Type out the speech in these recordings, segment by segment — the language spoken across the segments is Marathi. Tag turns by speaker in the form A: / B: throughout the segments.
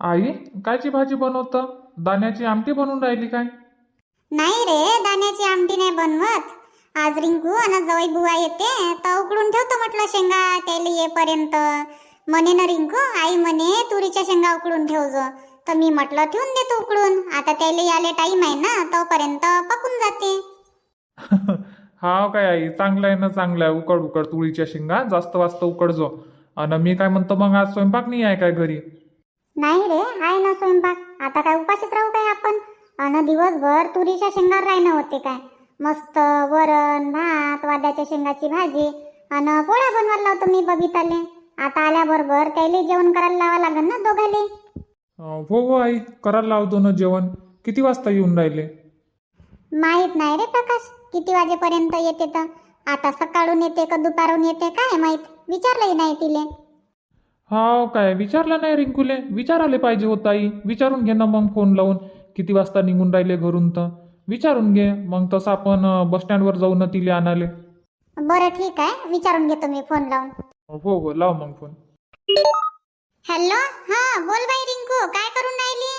A: आई कायची भाजी बनवतं? दाण्याची आमटी बनवून राहिली काय?
B: नाही रे दाण्याची आमटी नाही बनवत. आज रिंकू आणि जवळ बुवा येते तर उकडून ठेवतो म्हटलं शेंगा त्याला येईपर्यंत. म्हणे ना रिंकू आई म्हणे तुरीच्या शेंगा उकडून ठेव जो तर मी म्हटलं ठेवून देतो उकडून. आता त्याला याले टाईम आहे ना तोपर्यंत पकून जाते.
A: हा काय आई चांगलं आहे ना चांगलं. आहे उकड उकड तुळीच्या शेंगा जास्त वाजता उकडजो. आणि मी काय म्हणतो मग आज स्वयंपाक नाही आहे काय घरी?
B: नाही रे आहे ना स्वयंपाक. आता काय उपाशीच राहू काय आपण? अन दिवसभर तुरीच्या शेंगावर राहणं होते काय? मस्त वरण भात वाद्याच्या शेंगाची भाजी आणि पोळ्या बनवायला लावतो मी बबिताले. आता आल्याबरोबर त्याला जेवण करायला लावा लागेल ना दोघाले.
A: अं, हो हो आई करायला लावतो ना जेवण. किती वाजता येऊन राहिले?
B: माहीत नाही रे प्रकाश किती वाजेपर्यंत येते तर? आता सकाळून येते का दुपारून येते काय माहीत? विचारलंही नाही तिले.
A: हा काय विचारलं नाही रिंकूले? विचारायला पाहिजे होतं आई विचारून घे ना मग फोन लावून. किती वाजता निघून राहिले घरून तर? विचारून घे. मग तसं आपण बस स्टँडवर जाऊ ना तिले आणाले
B: बरं ठीक आहे. विचारून घेतो मी फोन लावून.
A: हो हो. लाव मग फोन.
B: हॅलो? हा बोल बाई रिंकू. काय करून राहिली?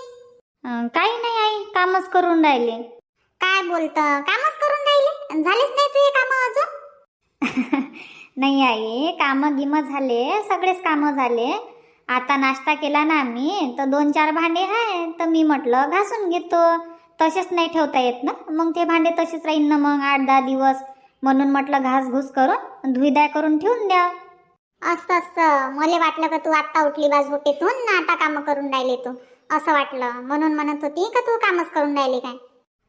C: अं, काही नाही आई. कामच करून राहिले.
B: काय बोलत? कामच करून राहिले? झालेच नाही तुझे काम अजून?
C: नाही आई कामं गिमं झाले सगळेच कामं झाले. आता नाश्ता केला ना आम्ही तर दोन चार भांडे आहे तर मी म्हटलं घासून घेतो. तसेच नाही ठेवता येत ना? मग ते भांडे तसेच राहीन ना मग आठ दहा दिवस. म्हणून म्हटलं घास घुस करून धुईदाय करून ठेवून द्या.
B: असं असं. मला वाटलं का तू आत्ता उठली बा झोपेतून ना आता काम करून राहिले तू. असं वाटलं. म्हणून म्हणत होती का तू कामच करून राहिली काय?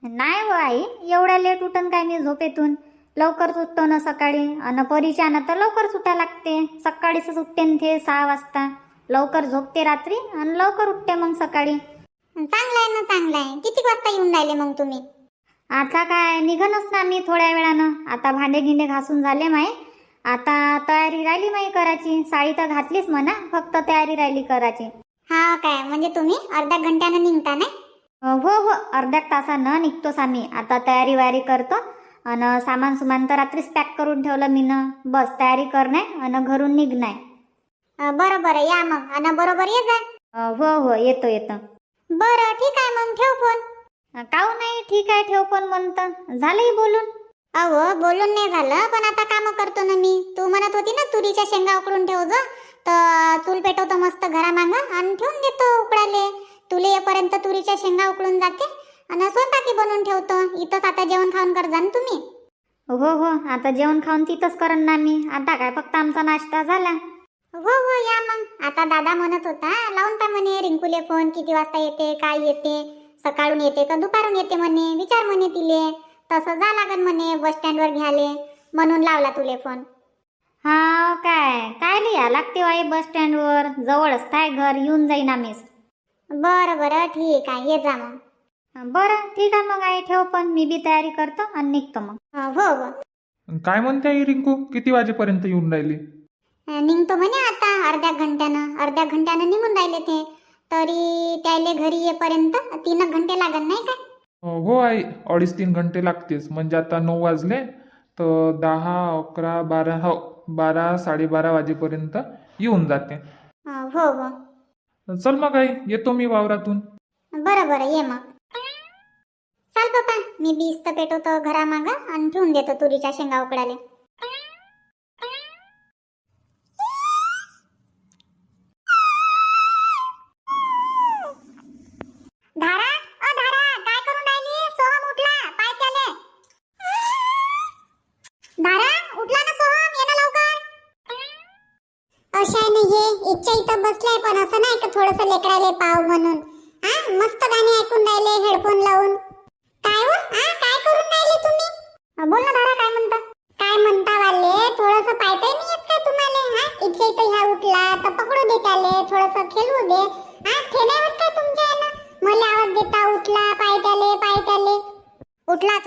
C: नाही हो आई एवढ्या लेट उठन काय मी झोपेतून? लवकर उठतो ना सकाळी. अन परीच्या तर लवकर सुटा लागते. सकाळीच उठते न ते सहा वाजता. लवकर झोपते रात्री आणि लवकर उठते मग सकाळी.
B: चांगलं आहे ना चांगलं आहे. किती वाजता येऊन राहिले मग तुम्ही?
C: आता काय निघनच ना मी थोड्या वेळानं. आता भांडे गिंडे घासून झाले माई आता तयारी राहिली माई करायची. साडी तर घातलीच म्हणा. फक्त तयारी राहिली करायची.
B: हा काय? म्हणजे तुम्ही अर्ध्या घंट्यानं निघता नाही?
C: हो हो. अर्ध्या तासानं निघतोच आम्ही. आता तयारी वारी करतो. आणि सामान सुमान तर रात्रीच पॅक करून ठेवलं मी ना बस तयारी करणे आणि घरून निघणे.
B: अं, बरं बरं या मग. आणि बरोबर ये जा.
C: हो हो येतो येतो.
B: बरं ठीक आहे मग ठेव फोन.
C: काऊ नाही? ठीक आहे ठेव पण म्हणतं. झालंही बोलून.
B: अहो बोलून नाही झालं पण आता काम करतो ना मी. तू म्हणत होती ना तुरीच्या शेंगा उकडून ठेव जा तर चूल पेटवतो मस्त घरामाग. आणि ठेवून देतो उकडाले तुले येपर्यंत तुरीच्या शेंगा उकडून जाते. आणि स्वयंपाकी बनवून ठेवतो. इथंच आता जेवण खाऊन कर जा ना तुम्ही.
C: हो हो आता जेवण खाऊन तिथंच करन ना मी. आता काय फक्त आमचा नाश्ता झाला.
B: हो हो या मग. आता दादा म्हणत होता लावून पा म्हणे रिंकूले फोन किती वाजता येते काय येते सकाळून येते का दुपारून येते म्हणे विचार म्हणे तिले. तसं जा लागन म्हणे बस स्टँडवर घ्याले म्हणून लावला तुले फोन
C: हा काय? काय लिहा लागते आई बस स्टँडवर जवळच काय घर येऊन जाईन आम्हीच.
B: बरं बरं ठीक आहे ये जा मग.
C: बरं ठीक आहे मग आई ठेव पण मी बी तयारी करतो आणि निघतो मग.
B: हो हो
A: काय म्हणते आई रिंकू? किती वाजेपर्यंत येऊन राहिली?
B: अं, निघतो म्हणे आता अर्ध्या घंट्यानं. अर्ध्या घंट्यानं निघून राहिले ते. तरी त्याले घरी येईपर्यंत तीन एक घंटे लागन नाही काय
A: अं, हो आई अडीच तीन घंटे लागतेच. म्हणजे आता नऊ वाजले तर दहा अकरा बारा हो बारा साडेबारा वाजेपर्यंत येऊन जाते.
B: अं, हो हो.
A: चल मग आई येतो मी वावरातून.
B: बरं बरं ये मग. चाल पप्पा मी बीज तर पेटवतो घरामाग आणि ठेवून देतो तुरीच्या शेंगा उकडाले धारा अ धारा काय करून राहिली? सोहम उठला पाय त्याले. धारा उठला ना सोहम ये ना लवकर. अशा नाही इच्छा इथं बसलाय पण असं नाही का थोडस लेकराले पाव म्हणून.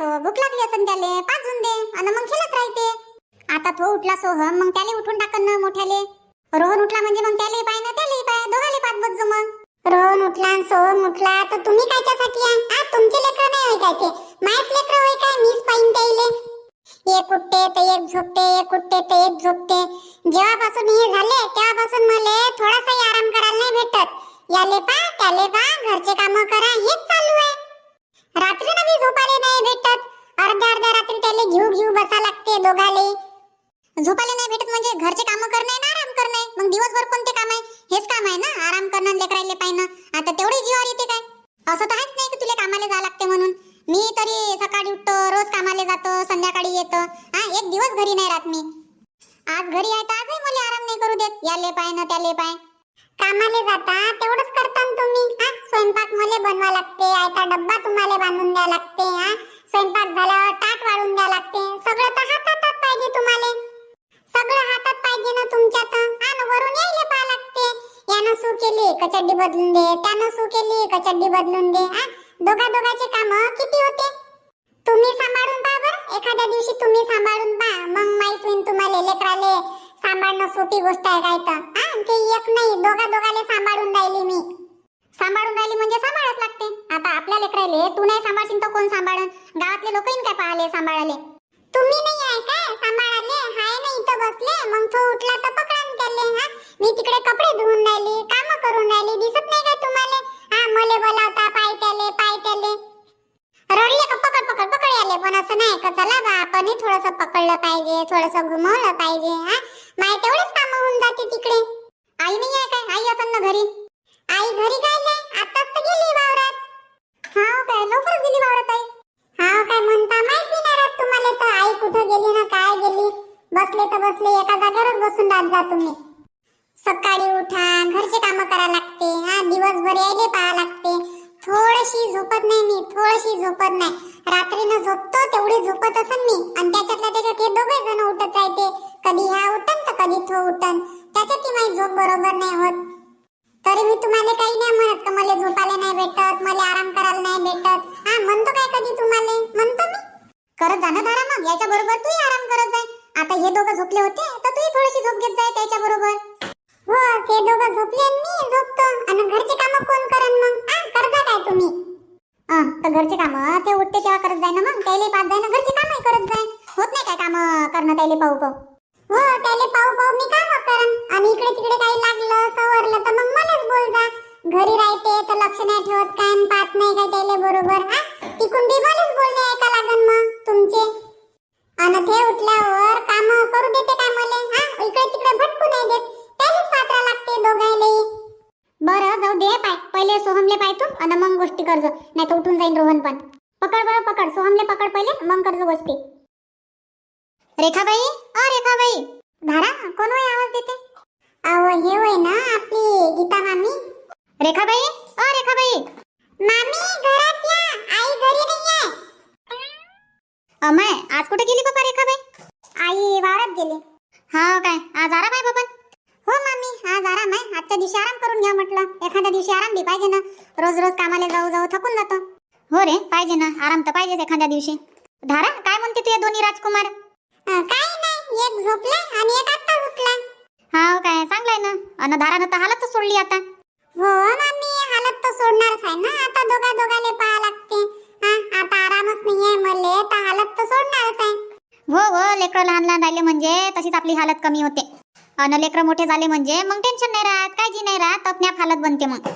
B: भूक लागली असन त्याले पाजून दे आणि मग खेळत राहते. आता तो उठला सोहम मग त्याले उठून टाकन ना मोठ्याले. रोहन उठला म्हणजे मग त्याले पाय ना त्याले पाय दोघाले पाच बजू मग. रोहन उठला आणि सोहम उठला तर तुम्ही कायच्यासाठी आहे? आ तुमचे लेकर नाही होय काय ते? मायच लेकर होय काय? मीच पाहिन त्याले एक उठते तर एक झोपते एक उठते तर एक झोपते. जेव्हापासून हे झाले तेव्हापासून मला थोडासाही आराम करायला नाही भेटत.
D: याले पा त्याले पा घरचे काम करा हेच चालू आहे. रात्री बी झोपाले नाही भेटत. अर्ध्या अर्ध्या रात्री त्याले घेऊ घेऊ बसा लागते दोघाले. झोपाले नाही भेटत म्हणजे घरचे काम करणे ना आराम करणे. मग दिवसभर कोणते काम आहे? हेच काम आहे ना आराम करणं लेकरायले पाहिजे आता तेवढे जीवावर येते काय? असं तर आहेच नाही की तुला कामाला जावं लागते म्हणून. मी तरी सकाळी उठतो रोज कामाला जातो संध्याकाळी येतो. हा एक दिवस घरी नाही राहत मी. आज घरी आहे तर आजही मला आराम नाही करू देत. याले पाय ना त्याले पाय. कामाले जाता तेवढंच करता स्वयंपाक मला बनवा लागते आयता डब्बा तुम्हाला बांधून द्या लागते हा? स्वयंपाक झाल्यावर ताट वाढून द्या लागते. सगळं तर हातात पाहिजे तुम्हाला. सगळं हातात पाहिजे ना तुमच्या तर. हा वरून यायला पाहा लागते. यानं सू केली कचड्डी बदलून दे. त्यानं सू केली कचड्डी बदलून दे हा? दोघा दोघाचे काम किती होते? तुम्ही सांभाळून पहा बरं. एखाद्या दिवशी तुम्ही सांभाळून पहा. मग माहीत होईल तुम्हाला लेकराले सांभाळणं सोपी गोष्ट आहे काय तर. हा ते एक नाही दोघा दोघाले सांभाळून राहिली मी. सांभाळून राहिली म्हणजे सांभाळच लागते. आता आपल्या लेकराले तू नाही सांभाळशील तर कोण सांभाळन? गावातले लोक येईन काय पाहले सांभाळाले तुम्ही नाही आहे काय? सांभाळाले हाय ना इथं बसले. मग तो उठला तर पकडान त्याले हा? मी तिकडे कपडे धुवून राहिली काम करून राहिली. दिसत नाही काय तुम्हाला? हा मले बोलावता पाय त्याले पाय त्याले. रडले का? पकड पकड पकड आले पण असं नाही का? चला बा आपणही थोडस पकडलं पाहिजे थोडस घुमवलं पाहिजे हा? माय तेवढेच काम होऊन जाते तिकडे. आई नाही आहे काय? आई असं ना घरी? आई घरी काय नाही आताच तर गेली वावरात. हा काय लवकर गेली वावरात आई? हा काय म्हणता माहिती नाही राहत तुम्हाला तर. आई कुठं गेली ना काय गेली? बसले तर बसले एका जागेवरच बसून राहत जा तुम्ही. सकाळी उठा घरचे काम करा लागते. हा दिवसभर यायले पाहा लागते. थोडीशी झोपत नाही मी थोडीशी झोपत नाही. रात्रीनं झोपतो तेवढी झोपत असन मी. आणि त्याच्यातल्या त्याच्यात हे दोघे जण उठत राहते. कधी ह्या उठन तर कधी तो उठन. त्याच्यात ती माझी झोप बरोबर नाही होत. तरी मी तुम्हाला काही नाही म्हणत का मला झोपायला नाही भेटत मला आराम करायला नाही भेटत. हा म्हणतो काय कधी तुम्हाला? म्हणतो मी. करत जा ना दारा मग याच्या बरोबर तूही आराम करत जाय. आता हे दोघं झोपले होते तर तूही थोडीशी झोप घेत जाय त्याच्या बरोबर हो ते दोघं झोपले मी झोपतो. आणि घरचे काम कोण करन मग? हा करता काय तुम्ही? अं, तर घरचे काम ते उठते तेव्हा करत जाय ना मग त्याला पाच जाय ना घरचे कामही करत जाय. होत नाही काय काम करणं त्याला पाहू पाहू हो त्याला पाहू पाहू मी काम करन आणि इकडे तिकडे काही लागलं सवरलं तर मग मलाच बोल जा घरी राहते तर लक्ष नाही ठेवत काय आणि पाहत नाही काय त्याला बरोबर हा तिकून बी मलाच बोलणे ऐका लागन मग तुमचे आणि ते उठल्यावर काम करू देते काय मले हा इकडे तिकडे भटकू नाही देत त्यालाच पात्रा लागते दोघायले बरं जाऊ दे पाय पहिले सोहमले पाय तू आणि मग गोष्टी करजो नाही तर उठून जाईन रोहन पण पकड बरं पकड सोहमले पकड पहिले मग करजो गोष्टी रेखाबाई अ रेखाबाई धारा कोण होय आवाज देते अहो हे होय ना आपली गीता मामी रेखाबाई अ रेखाबाई मामी घरात या आई घरी नाही आहे अमाय आज कुठे गेली बाबा रेखाबाई आई वावरात गेली हा काय आज आराम आहे बाबा हो मामी आज आराम आहे आजच्या दिवशी आराम करून घ्या म्हटलं एखाद्या दिवशी आराम बी पाहिजे ना रोज रोज कामाला जाऊ जाऊ थकून जातो. हो रे पाहिजे ना आराम तर पाहिजेच एखाद्या दिवशी. धारा काय म्हणते तू दोन्ही राजकुमार? काय नाही एक झोपला आणि एक आता उठला हा काय चांगलाय ना. अन धारानं तर हालतच सोडली आता. हो मामी हालत तर सोडणारच आहे ना. आता दोघा दोघाले पाहा लागते. हा आता आरामच नाहीये मले तर हालत तर सोडणारच आहे. हो हो लेकरं लहान लहान राहिले म्हणजे तशीच आपली हालत कमी होते. अन लेकरं मोठे झाले म्हणजे मग टेन्शन नाही राहत काळजी नाही राहत अपन्याप हालत बनते मग.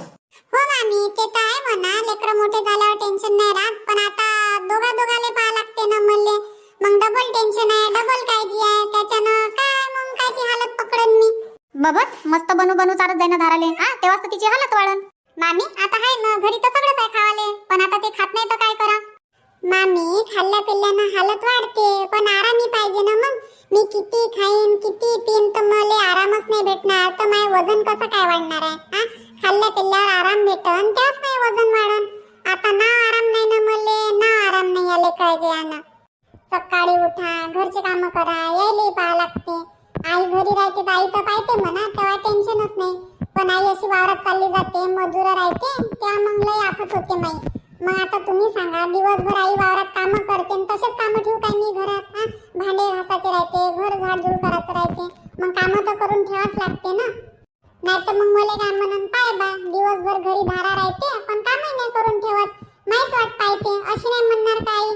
D: हो मामी ते तर आहे म्हणा. लेकरं मोठे झाल्यावर टेन्शन नाही राहत. पण आता दोघा दोघाले पाहा लागते ना मले. मग डबल टेन्शन आहे डबल काळजी आहे. त्याच्यानं काय मग कायची हालत पकडन मी. बबत मस्त बनू बनू चालत जाईना धाराले. हा तेव्हाच तर तिची हालत वाढन. मामी आता आहे ना घरी तर सगळंच आहे खावाले. पण आता ते खात नाही तर काय करा? मामी खाल्ल्या पिल्ल्यानं हालत वाढते. पण आरामी पाहिजे ना मग. मी किती खाईन किती पिन तर मला आरामच नाही भेटणार. तर माझं वजन कसं काय वाढणार आहे? खाल्ल्या पिल्ल्यावर आराम भेटन. त्याच नाही वजन वाढन. आता ना आराम नाही ना मले ना आराम नाही आले काळजी आणा सकाळी उठा घरचे काम करा यायले पाहा लागते. आई घरी राहते तर आई तर पाहते म्हणा तेव्हा टेन्शनच नाही. पण आई अशी वावरात चालली जाते मजुरा राहते त्या मग लय आफत होते माई. मग आता तुम्ही सांगा दिवसभर आई वावरात कामं करते तसेच कामं ठेवू काय मी घरात भांडे घासाचे राहते घर झाडझूड करायचं राहते. मग कामं तर करून ठेवाच लागते ना. नाही तर मग मला काय म्हणून पाय बा. दिवसभर घरी धारा राहते पण कामही नाही करून ठेवत. माहीत वाट पाहते अशी नाही म्हणणार काही.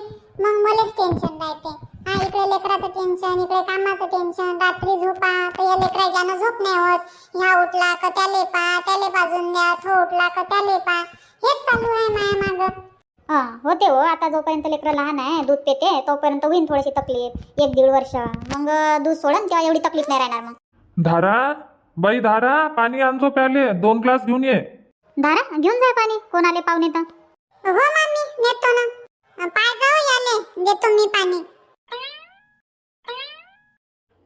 D: मग मलाच टेन्शन राहते. हा इकडे लेकराचं टेन्शन इकडे कामाचं टेन्शन रात्री झोपा तर या लेकराच्यानं झोप नाही होत ह्या उठला का त्याले पा त्याले बाजून द्या थोडं उठला का त्याले पा हेच चालू आहे माया माग.
B: हा होते हो. आता जोपर्यंत लेकरं लहान आहे दूध पेते तोपर्यंत होईन थोडीशी तकलीफ एक दीड वर्ष. मग दूध सोडन तेव्हा एवढी तकलीफ नाही राहणार मग.
A: धारा बाई धारा पाणी आणजो प्याले. दोन ग्लास घेऊन ये.
B: धारा घेऊन जाय पाणी. कोण आले पाहुणे तर.
D: हो मामी नेतो ना. पाय जाऊ याले. देतो मी पाणी.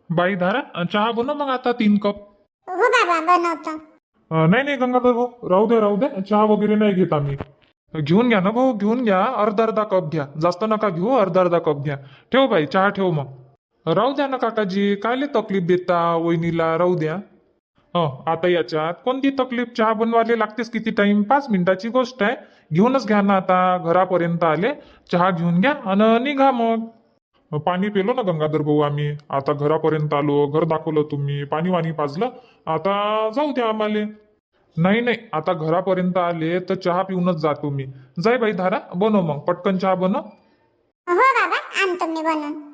A: बाई धारा चहा बनव मग आता तीन कप.
D: हो बाबा बनवतो.
A: अं, नाही नाही गंगाधर भाऊ राहू दे राहू दे. चहा वगैरे नाही घेत आम्ही. घेऊन घ्या ना भाऊ घेऊन घ्या. अर्धा अर्धा कप घ्या. जास्त नका घेऊ अर्धा अर्धा कप घ्या. ठेव बाई चहा ठेव मग. राहू द्या ना काकाजी. कायले तकलीफ देता वहिनीला? राहू द्या. हो आता याच्यात कोणती तकलीफ चहा बनवायला लागतेच किती टाइम पाच मिनिटाची गोष्ट आहे. घेऊनच घ्या ना आता घरापर्यंत आले चहा घेऊन घ्या आणि निघा मग. पाणी पेलो ना गंगाधर भाऊ आम्ही. आता घरापर्यंत आलो घर दाखवलं तुम्ही पाणी वाणी पाजलं. आता जाऊ द्या आम्हाला. नाही नाही आता घरापर्यंत आले तर चहा पिऊनच जातो मी जाय बाई धारा बनव मग. पटकन चहा बनव.
D: हो बाबा आणतो मी बनवून.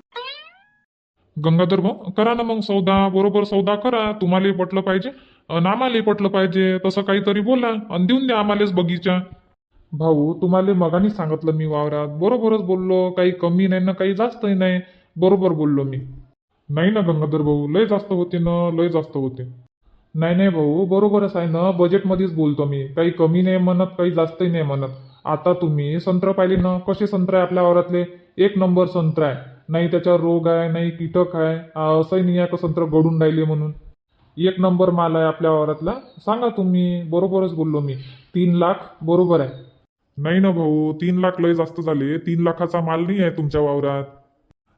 A: गंगाधर भाऊ करा ना मग सौदा बरोबर सौदा करा तुम्हालाही पटलं पाहिजे अन आम्हालाही पटलं पाहिजे तसं काहीतरी बोला आणि देऊन द्या आम्हालाच बगीचा. भाऊ तुम्हाला मगानी सांगितलं मी वावरात बरोबरच बोललो काही कमी नाही ना काही जास्तही नाही बरोबर बोललो मी. नाही ना गंगाधर भाऊ लय जास्त होते ना लय जास्त होते. नाही नाही भाऊ बरोबरच आहे ना बजेटमध्येच बोलतो मी काही कमी नाही म्हणत काही जास्तही नाही म्हणत. आता तुम्ही संत्र पाहिले ना कसे संत्र आहे आपल्या वावरातले? एक नंबर संत्र आहे. नाही त्याच्यावर रोग आहे नाही कीटक आहे असंही नाही आहे का संत्र गडून राहिले म्हणून? एक नंबर माल आहे आपल्या वावरातला. सांगा तुम्ही बरोबरच बोललो मी. तीन लाख बरोबर आहे. नाही ना भाऊ तीन लाख लय जास्त झाले. तीन लाखाचा माल नाही आहे तुमच्या वावरात.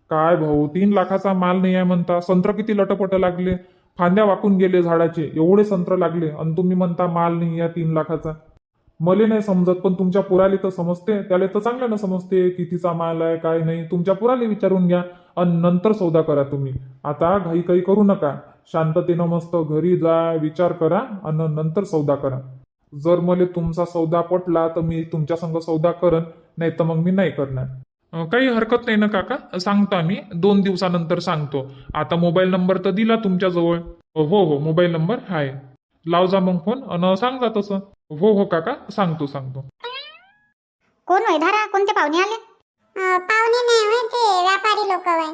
A: काय भाऊ तीन लाखाचा माल नाही आहे म्हणता. संत्र किती लटपट लागले? फांद्या वाकून गेले झाडाचे. एवढे संत्र लागले. आणि तुम्ही म्हणता माल नाही आहे तीन लाखाचा. मले नाही समजत पण तुमच्या पुराले तर समजते. त्याला तर चांगलं ना समजते कितीचा माल आहे काय नाही. तुमच्या पुराले विचारून घ्या आणि नंतर सौदा करा तुम्ही. आता घाई काही करू नका. शांततेनं मस्त घरी जा विचार करा आणि नंतर सौदा करा. जर मला तुमचा सौदा पटला तर मी तुमच्या संग सौदा करन नाही तर मग मी नाही करणार. काही हरकत नाही ना काका? सांगतो आम्ही. दोन दिवसानंतर सांगतो. आता मोबाईल नंबर तर दिला तुमच्याजवळ. हो हो मोबाईल नंबर आहे लाव जा मग फोन. आणि सांगा तसं. हो हो काका सांगतो सांगतो.
B: कोण होय? धारा कोणते पाहुणे आले?
D: अं, पाहुणे नाही होय ते व्यापारी लोक होय.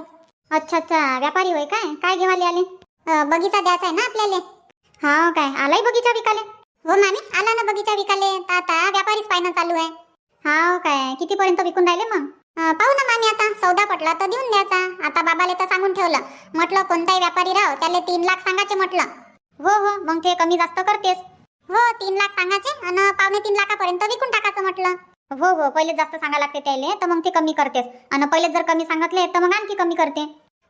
B: अच्छा अच्छा व्यापारी होय काय? काय घेवाले आले
D: अं, बगीचा द्यायचा आहे ना आपल्याला?
B: हा काय? आलाय बगीचा विकाले
D: हो मामी आला ना बगीचा विकाले तर आता व्यापारीच पाहिणं चालू आहे.
B: हा काय? कितीपर्यंत विकून राहिले मग?
D: अं, पाहू ना मामी आता. सौदा पटला तर देऊन द्यायचा. आता बाबाले तर सांगून ठेवलं. म्हटलं कोणताही व्यापारी राव त्याला तीन लाख सांगायचे म्हटलं.
B: हो हो मग ते कमी जास्त करतेस.
D: हो तीन लाख सांगायचे आणि पावणे तीन लाखापर्यंत विकून टाकायचं म्हटलं.
B: हो हो पहिले जास्त सांगा लागते त्याले तर मग ते कमी करतेस. आणि पहिले जर कमी सांगितले तर मग आणखी कमी करते.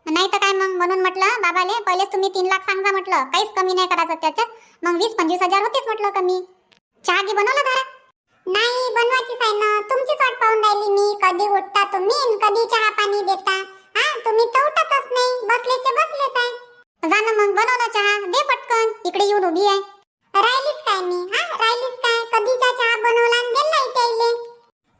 D: नाही तर काय मग? म्हणून म्हटलं बाबाले पहिलेच तुम्ही तीन लाख सांगा म्हटलं. काहीच कमी नाही करायचं त्याच्यात. मग वीस पंचवीस हजार होतेच म्हटलं कमी. चहा घे बनवलं धारा नाही बनवायचीच आहे ना. तुमचीच वाट पाहून राहिली मी. कधी उठता तुम्ही कधी चहा पाणी देता. हा तुम्ही तर उठतच नाही. बसलेचे बसलेच आहे. जा ना मग बनव ना चहा. दे पटकन. इकडे येऊन उभी आहे. राहिलीच काय मी? हा राहिलीच काय? कधीचा चहा बनवला आणि दिला इथे इले.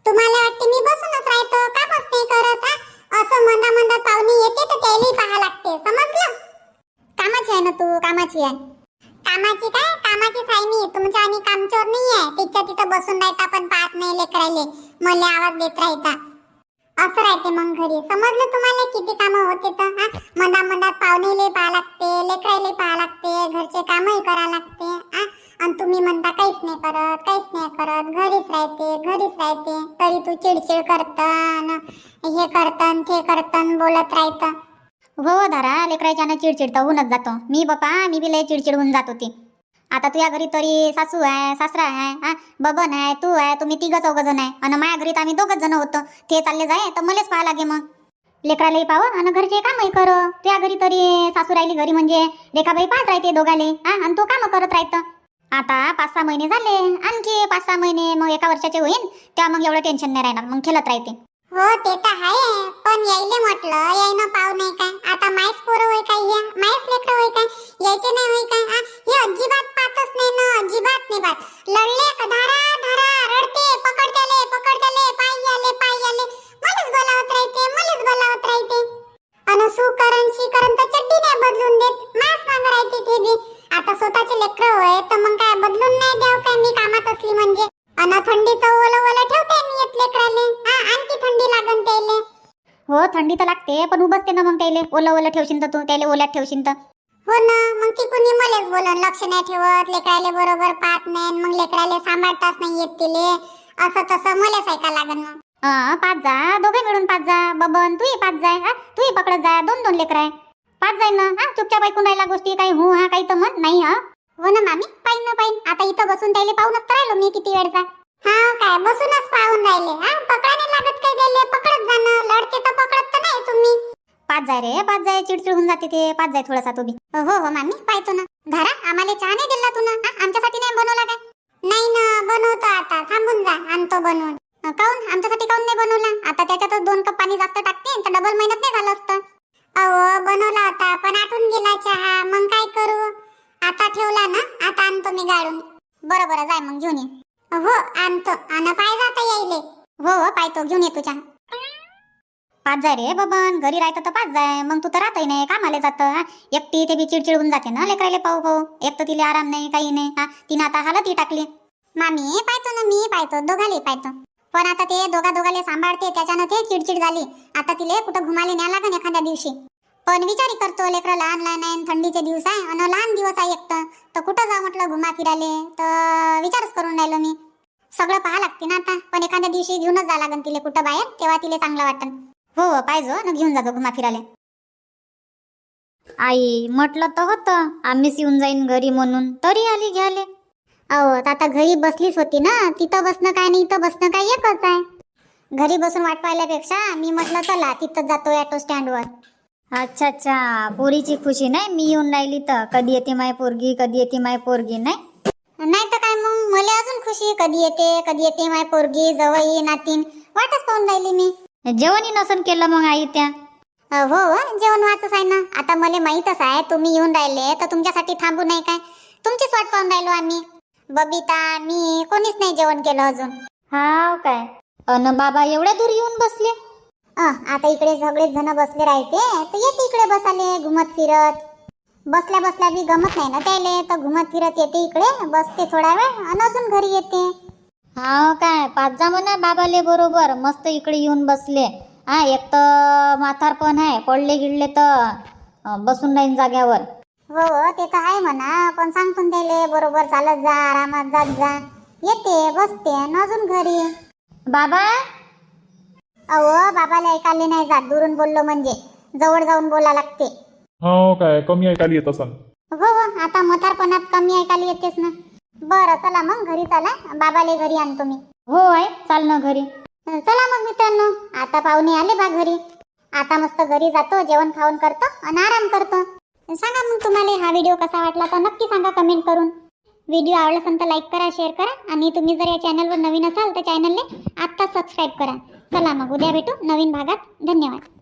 D: तुम्हाला वाटते मी बसूनच राहतो? का नाही करत हा? असं मंदा मंदा पाहुणे येते तर त्याला पाहा लागते. समजलं? कामाची आहे ना तू? कामाची आहे. कामाची काय? कामाची आहे मी. तुमच्या आणि कामचोर नाही आहे तिच्या तिथं बसून राहता पण पाहत नाही लेकरायले मला आवाज देत राहता असं राहते मग घरी. समजलं तुम्हाला किती कामं होते तर हा? मंदा मंदात पाहुणेले पाहा लागते लेकरायले पाहा लागते घरचे कामही करा लागते. आणि तुम्ही म्हणता काहीच नाही करत काहीच नाही करत घरीच राहते घरीच राहते तरी तू चिडचिड करतन हे करतन ते करतन बोलत राहत.
B: हो, हो धारा लेकराच्यानं चिडचिड तर होऊनच जातो. मी बापा मी बी लय चिडचिड होऊन जात होती. आता तुझ्या घरी तरी सासू आहे सासरा आहे हा बबन आहे तू आहे तुम्ही तिघं चौघ जण आहे. आणि माझ्या घरी तर आम्ही दोघंच जण होतो. ते चालले जाय तर मलाच पाहा लागे मग. लेकरालाही पाहावं आणि घरचे कामही कर. त्या घरी तरी सासू राहिली घरी म्हणजे रेखाबाई पाहत राहते दोघाले हा आणि तो काम करत राहतं. आता पाच सहा महिने झाले. आणखी पाच सहा महिने मग एका वर्षाचे होईन. तेव्हा मग एवढं टेन्शन नाही राहणार. मग खेळत राहते.
D: हो ते तर आहे. पण यायले म्हटलं यायनं पाव नाही काय. आता मायस पोरं होय काय या? मायच लेकरं होय काय? यायचे नाही होय काय? हे अजिबात पाहतच नाही ना. अजिबात नाही पाहत. लढले का धारा धारा रडते. पकड त्याले पाय आले पाय आले. मलाच बोलावत राहते मलाच बोलावत राहते. अन सुकरण शिकरण तर चड्डी नाही बदलून देत. मास मांग राहते ते
B: थंडी
C: तर लागते पण उबसते ना मग त्याले ओलं ओलं ठेवशील तर तू त्याले ओल्यात ठेवशील तर.
B: हो ना मग ती कुणी मलेच बोलन लक्ष नाही ठेवत लेकराले बरोबर पाहत नाही मग लेकराले सांभाळताच नाही येत तिले. असं तसं मलेच ऐका लागन मग.
C: पाच जा दोघे मिळून पाच जा बबन तूही पाच जाय हा? तूही पकडत जा दोन दोन लेकर आहे. पाच जाय ना हा? चुपचाप ऐकून राहिला गोष्टी काही हो हा काही तर म्हण नाही हा?
B: हो ना मामी. पाहिन ना पाहिन. आता इथं बसून त्याले पाहूनच तर राहिलो मी किती वेळचा. हा काय बसूनच पाहून राहिले हा? पकडाने लागत काय गेले? पकडत जाणं लढते तर पकडत तर नाही तुम्ही.
C: पाच जाय रे पाच जाय चिडचिड होऊन जाते ते. पाच जाय थोडासा तू बी.
B: हो हो मामी पाहतो ना. घरा आम्हाला चहा नाही दिला तू ना? हा, आमच्यासाठी नाही बनवला काय? नाही ना बनवतो आता. थांबून जा आणतो बनवून. अं, काहून आमच्यासाठी काहून नाही बनवला? आता त्याच्यातच दोन कप पाणी जास्त टाकते तर डबल मेहनत नाही झालं असतं. अहो बनवला होता पण आठवून गेला चहा. मग काय करू? आता ठेवला ना? आता आणतो मी गाळून.
C: बरं बरं जाय मग घेऊन ये.
B: हो आणतो आणि पाय जाता यायले.
C: हो हो पायतो घेऊन ये तुझ्या. पाच जाय रे बबन. घरी राहतं तर पाच जाय. मग तू तर राहतही नाही कामाला जातं एकटी ते बी चिडचिड होऊन जाते ना लेकराले पाहू पाहू. एक तर तिला आराम नाही काही नाही हा? तिने आता हालतही टाकली.
B: मामी पाहतो ना मी पाहतो. दोघाले पाहतो. पण आता ते दोघा दोघाले सांभाळते त्याच्यानं ते चिडचिड झाली. आता तिले कुठं घुमाले न्या लागन एखाद्या दिवशी. पण विचारी करतो लेकरं लहान लहान आहे थंडीचे दिवस आहे आणि लहान दिवस आहे एक तर. कुठं जा म्हटलं घुमा फिराले तर विचारच करून राहिलो मी. सगळं पाहा लागते ना आता. पण एखाद्या दिवशी घेऊनच जा लागेल तिले कुठं बाहेर तेव्हा तिले चांगलं वाटेल
C: हो हो पाहिजे ना घेऊन जातो घुमा फिराले आई म्हटलं तर होतं. आम्हीच येऊन जाईन घरी म्हणून. तरी आली घ्याले
B: अहो तर आता घरी बसलीच होती ना. तिथं बसणं काय नाही इथं बसणं काय एकच आहे. घरी बसून वाट पाहिल्यापेक्षा मी म्हटलं चला तिथं जातो ऑटो स्टँडवर.
C: अच्छा अच्छा. पोरीची खुशी नाही? मी येऊन राहिली तर. कधी येते माय पोरगी कधी येते माय पोरगी नाही?
B: नाही तर काय मग? मला अजून खुशी कधी येते कधी येते माय पोरगी जवई नातीन. वाटच पाहून राहिली मी.
C: जेवणही नसन केलं मग आई त्या?
B: हो हो, जेवण वाचच आहे ना. आता मला माहीतच आहे तुम्ही येऊन राहिले तर तुमच्यासाठी थांबू नाही काय? तुमचीच वाट पाहून राहिलो आम्ही. बबिता मी कोणीच नाही जेवण केलं अजून.
C: हाव काय? अन बाबा एवढ्या दूर येऊन बसले?
B: आता इकडे सगळेच जण बसले राहते. तर येते इकडे बसाले घुमत फिरत. बसल्या बसल्या बी गमत नाही ना त्याले. तर घुमत फिरत येते इकडे. बसते थोडा वेळ आणि अजून घरी येते.
C: हाव काय? पाच जा म्हणा बाबाले बरोबर. मस्त इकडे येऊन बसले. हा एक तर म्हातारपण आहे. पडले गिडले तर बसून राहीन जाग्यावर.
B: हो हो, ते तर आहे म्हणा. पण सांगतो त्याले बरोबर चालत जा आरामात जात जा. येते बसते अजून घरी.
C: बाबा
B: अहो बाबाला ऐकायला नाही जात. दुरून बोललो म्हणजे. जवळ जाऊन बोला लागते.
A: हो काय? कमी ऐकायला येत असन.
B: हो हो. आता म्हातारपणात कमी ऐकायला येतेच ना. बरं चला मग. घरी चला. बाबाले घरी आणतो मी.
C: हो आहे चाल ना घरी.
B: चला मग मित्रांनो. आता पाहुणे आले बा घरी. आता मस्त घरी जातो जेवण खाऊन करतो आणि आराम करतो. सांगा मग तुम्हाला हा व्हिडिओ कसा वाटला तर नक्की सांगा कमेंट करून. व्हिडिओ आवडला असेल तर लाईक करा शेअर करा आणि तुम्ही जर या चॅनलवर नवीन असाल तर चॅनलने आत्ता सबस्क्राईब करा. चला मग उद्या भेटू नवीन भागात. धन्यवाद.